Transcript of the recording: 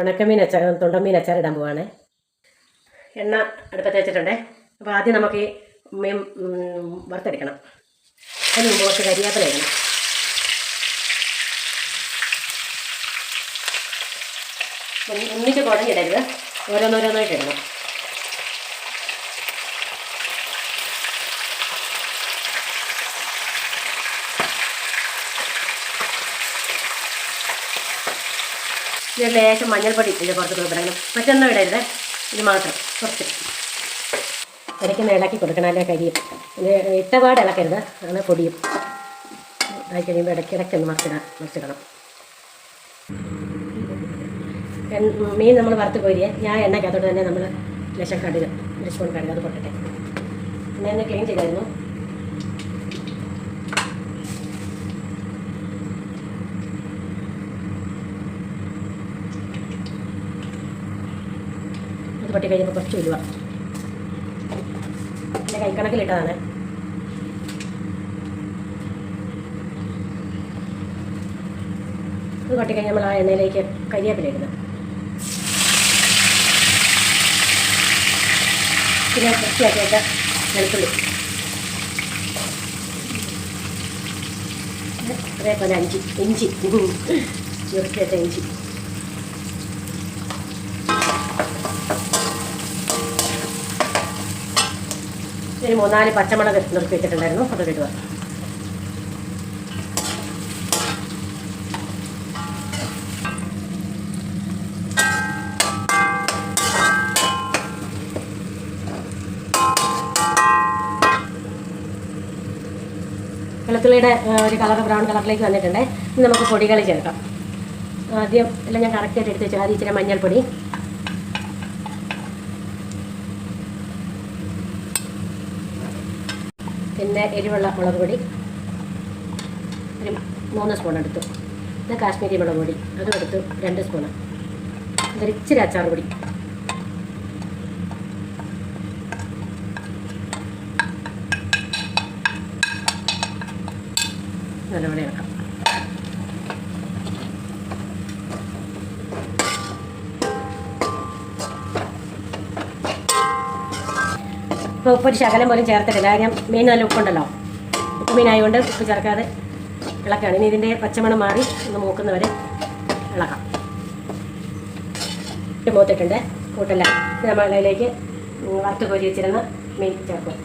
ഉണക്കമീൻ അച്ചാർ തുണ്ടമീൻ അച്ചാർ ഇടാൻ പോവാണ്. എണ്ണ അടുപ്പത്ത് വെച്ചിട്ടുണ്ട്. അപ്പോൾ ആദ്യം നമുക്ക് ഈ മീൻ വറുത്തെടുക്കണം. അതിന് മുമ്പ് കുറച്ച് കരിയാപ്പില ഇടണം. ഒന്ന് ഒന്നിച്ച് കുടഞ്ഞിടരുത് ഓരോന്നോരോന്നായിട്ട് ഇടണം. ഇത് ലേശം മഞ്ഞൾപ്പൊടി ഇട്ടില്ല കുറച്ച് കൊടുക്കണം മറ്റൊന്നും ഇടരുത്. ഇത് മാത്രം. കുറച്ച്. ഇടയ്ക്കൊന്ന് ഇളക്കി കൊടുക്കണം. അല്ലെ കരിയും. ഇട്ടപാട് ഇളക്കരുത്. അങ്ങനെ പൊടിയും. ഇതായി കഴിയുമ്പോൾ ഇടയ്ക്ക് ഇടയ്ക്കൊന്ന് മറിച്ചിടാം മറിച്ചിടണം. മീൻ നമ്മൾ വറുത്ത് കോരിയേ. ഞാൻ എണ്ണയ്ക്കകത്തോട്ട് തന്നെ നമ്മൾ ലക്ഷം കടുക് സ്പൂൺ കടുക് അത് പൊട്ടട്ടെ. എണ്ണ ഒന്ന് ക്ലീൻ ചെയ്തായിരുന്നു. അത് പൊട്ടി കഴിയുമ്പോൾ കുറച്ച് ഉലുവ എന്റെ കൈക്കണക്കിലിട്ടതാണ്. ഇത് പൊട്ടി കഴിഞ്ഞ് നമ്മൾ ആ എണ്ണയിലേക്ക് കരിയാപ്പില ഇടുന്നത്. പിന്നെ വൃത്തിയാക്കിയിട്ട് വെളുത്തുള്ളി. അതേപോലെ അഞ്ചി ഇഞ്ചി. വെച്ച ഇഞ്ചി. ഒരു മൂന്നാൽ പച്ചമുളക് നുറുക്കി വെച്ചിട്ടുണ്ടായിരുന്നു. അതൊക്കെ ഇടുക. വെളുത്തുള്ളിയുടെ ഒരു കളർ ബ്രൗൺ കളറിലേക്ക് വന്നിട്ടുണ്ട്. നമുക്ക് പൊടികൾ ചേർക്കാം. ആദ്യം എല്ലാം ഞാൻ കറക്റ്റായിട്ട് എടുത്ത് വെച്ചാൽ ആദ്യം ഇച്ചിരി മഞ്ഞൾപ്പൊടി. പിന്നെ എരിവുള്ള മുളക് പൊടി. ഒരു മൂന്ന് സ്പൂൺ എടുത്തു. പിന്നെ കാശ്മീരി മുളക് പൊടി. അതും എടുത്തു. രണ്ട് സ്പൂണ് ഇതൊരു ഇച്ചിരി അച്ചാർ പൊടി. നല്ലപോലെ ഇളക്കാം. ഇപ്പോൾ ഉപ്പൊരു ശകലം പോലും ചേർത്തിട്ടില്ല. ഞാൻ മീൻ നല്ല ഉപ്പുണ്ടല്ലോ. ഉപ്പ് മീനായതുകൊണ്ട് ഉപ്പ് ചേർക്കാതെ ഇളക്കാണ്. ഇനി ഇതിന്റെ പച്ചമണം മാറി ഒന്ന് മൂക്കുന്നവരെ ഇളക്കാം. മൂത്തിട്ടുണ്ട്. കൂട്ടല്ല നമ്മളിലേക്ക് വറുത്ത് കോരി വെച്ചിരുന്ന മീൻ ചേർക്കും.